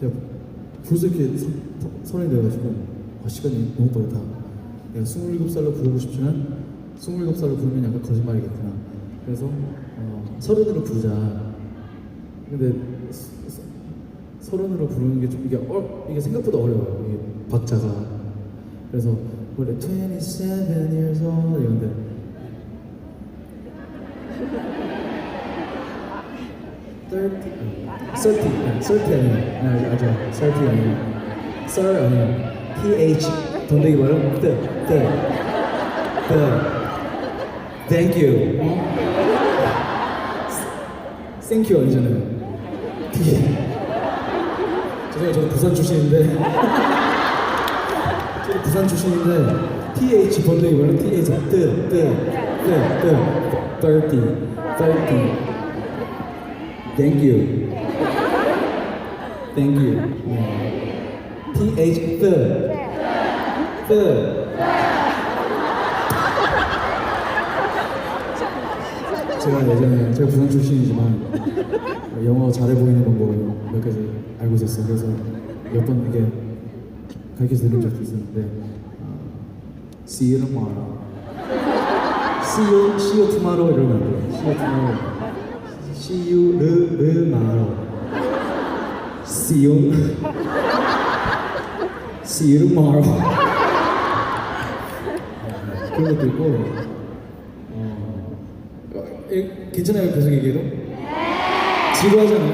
제가 벌써 이렇게 서른이 돼가지고 아, 시간이 너무 빠르다. 내가 27살로 부르고 싶지만 27살로 부르면 약간 거짓말이겠구나. 그래서 어, 서른으로 부르자. 근데 서른으로 부르는 게 좀 이게 어, 이게 생각보다 어려워요. 이게 박자가. 그래서 원래 27 years old 이런데 30, 30, 30 아니에요. 아, 아죠. 30 아니에요. 썰 아니에요. PH. 돈대기 발음. the, the, the. Thank you. Thank you 아니잖아요. D. 죄송해요. 저도 부산 출신인데. 저도 부산 출신인데. PH 번데기 발음. TH. the, the, the, the. 30, 30. Thank you. Thank you. 네. TH the the 제가 예전에 제가 부산 출신이지만 영어 잘해 보이는 방법을 몇 가지 알고 있었어요. 그래서 몇 번 이게 가르쳐 드린 적도 있었는데 어, See you tomorrow. See you, see you tomorrow 이러면 안 돼요. See you tomorrow. See you 르, 르, 마로. See you. See you tomorrow. 네, 그런 것도 있고, 어, 어, 예, 괜찮아요? 계속 얘기해도? 지루하잖아요?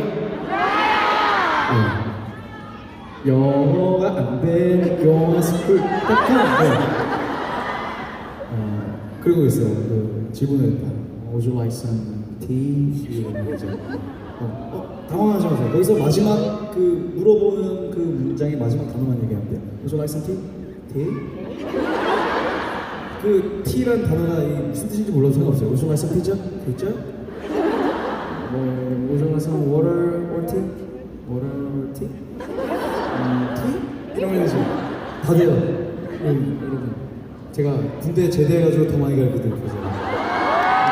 네. 영어가 안 영어 스쿨 딱한 네. 어, 거 있어요. 그 질문을 Would you like some tea? 이런 거 이제 어, 어, 당황하지 마세요. 거기서 마지막 그 물어보는 그 문장의 마지막 단어만 얘기하면 돼요. Would you? 그 tea란 단어가 이 무슨 뜻인지 몰라도 상관없어요. Would you? 뭐 Would water or tea? water or tea? 음, tea? 이러면 이제 다 돼요. 음, 여러분 제가 군대 제대해가지고 더 많이 드릴게요.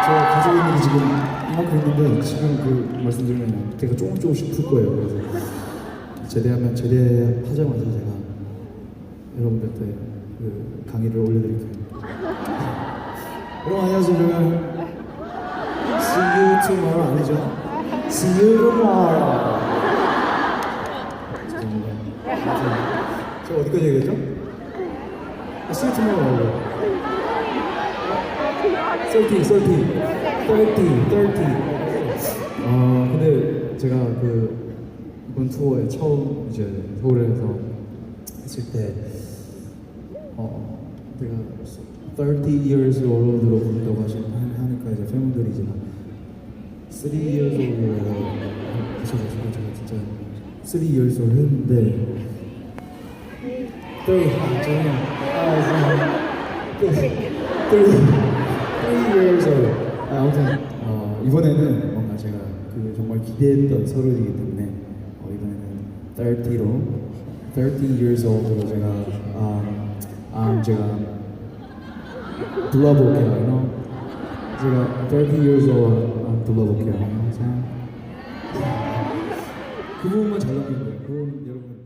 제가 가지고 있는 게 지금 이만큼 있는데 지금 그 말씀드리면 제가 조금 조금씩 풀 거예요. 그래서 제대하면 제대하자마자 제가 여러분들한테 그 강의를 올려드릴게요. 여러분 안녕하세요. See you tomorrow 아니죠? See you tomorrow. 죄송합니다. 제가 어디까지 얘기했죠? 아, See you tomorrow. 30, 30, 30, 30. 아 근데 제가 그 이번 투어에 처음 이제 서울에서 했을 때 어, 내가 30 years old로 부른다고 하시, 하니까 이제 팬분들이 이제 막 3 years old로 하셔가지고 제가 진짜 3 years old 했는데 30, 아, 지금 30, 30 years old. 아, 아무튼, 어, 이번에는 뭔가 제가 그 정말 기대했던 서른이기 때문에 어, 이번에는 30로 30 years old로 제가 아, 아 제가 불러볼게요. You know? 제가 30 years old 아, 불러볼게요. 자, 그 부분만 잘 남긴 거예요. 그 부분 여러분